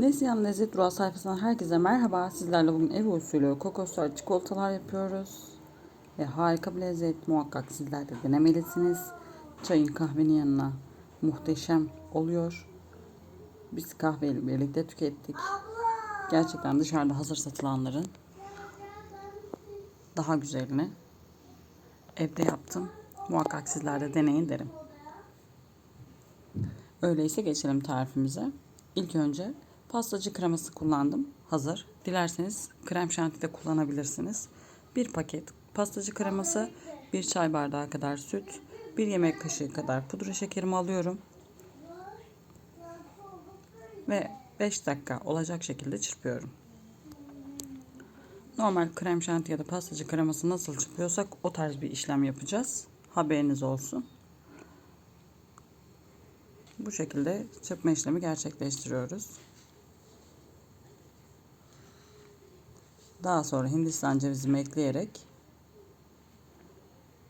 Neslihan Lezzet Durağı sayfasından herkese merhaba. Sizlerle bugün ev usulü kokoslar çikolatalar yapıyoruz. Ve harika bir lezzet muhakkak sizler de denemelisiniz. Çayın kahvenin yanına muhteşem oluyor. Biz kahveyle birlikte tükettik. Gerçekten dışarıda hazır satılanların daha güzelini evde yaptım. Muhakkak sizler de deneyin derim. Öyleyse geçelim tarifimize. İlk önce pastacı kreması kullandım. Hazır. Dilerseniz krem şanti de kullanabilirsiniz. Bir paket pastacı kreması, bir çay bardağı kadar süt, bir yemek kaşığı kadar pudra şekerimi alıyorum. Ve 5 dakika olacak şekilde çırpıyorum. Normal krem şanti ya da pastacı kreması nasıl çırpıyorsak o tarz bir işlem yapacağız. Haberiniz olsun. Bu şekilde çırpma işlemi gerçekleştiriyoruz. Daha sonra hindistan cevizimi ekleyerek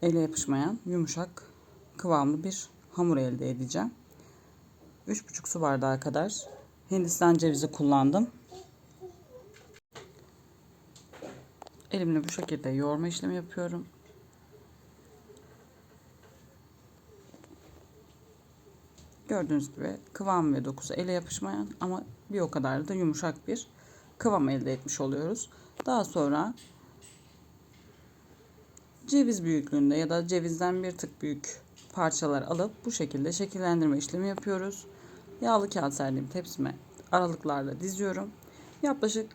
ele yapışmayan yumuşak kıvamlı bir hamur elde edeceğim. 3,5 su bardağı kadar hindistan cevizi kullandım. Elimle bu şekilde yoğurma işlemi yapıyorum. Gördüğünüz gibi kıvam ve dokusu ele yapışmayan ama bir o kadar da yumuşak bir kıvam elde etmiş oluyoruz. Daha sonra ceviz büyüklüğünde ya da cevizden bir tık büyük parçalar alıp bu şekilde şekillendirme işlemi yapıyoruz. Yağlı kağıt serdiğim tepsime aralıklarla diziyorum. Yaklaşık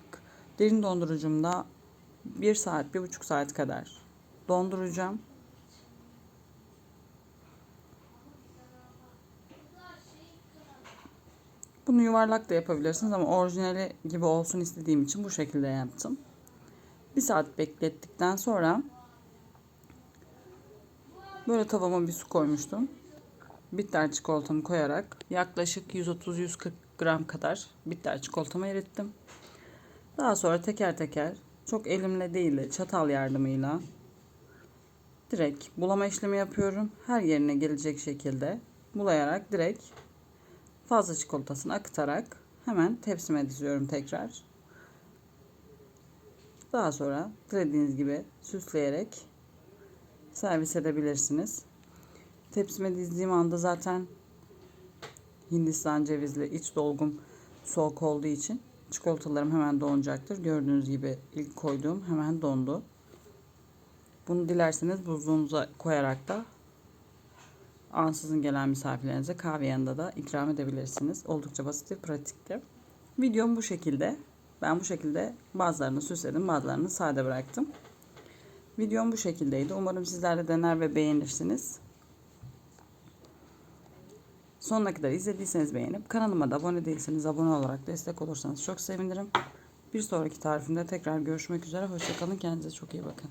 derin dondurucumda 1 saat, 1,5 saat kadar donduracağım. Bunu yuvarlak da yapabilirsiniz ama orijinali gibi olsun istediğim için bu şekilde yaptım. Bir saat beklettikten sonra böyle tavama bir su koymuştum. Bitter çikolatamı koyarak yaklaşık 130-140 gram kadar bitter çikolatamı erittim. Daha sonra teker teker çok elimle değil de çatal yardımıyla direkt bulama işlemi yapıyorum. Her yerine gelecek şekilde bulayarak direkt fazla çikolatasını akıtarak hemen tepsime diziyorum tekrar. Daha sonra dilediğiniz gibi süsleyerek servis edebilirsiniz. Tepsime dizdiğim anda zaten Hindistan cevizli iç dolgum soğuk olduğu için çikolatalarım hemen donacaktır. Gördüğünüz gibi ilk koyduğum hemen dondu. Bunu dilerseniz buzluğunuza koyarak da ansızın gelen misafirlerinize kahve yanında da ikram edebilirsiniz. Oldukça basit ve pratikti. Videom bu şekilde. Ben bu şekilde bazılarını süsledim, bazılarını sade bıraktım. Videom bu şekildeydi. Umarım sizler de dener ve beğenirsiniz. Sonuna kadar izlediyseniz beğenip kanalıma da abone değilseniz abone olarak destek olursanız çok sevinirim. Bir sonraki tarifimde tekrar görüşmek üzere. Hoşçakalın. Kendinize çok iyi bakın.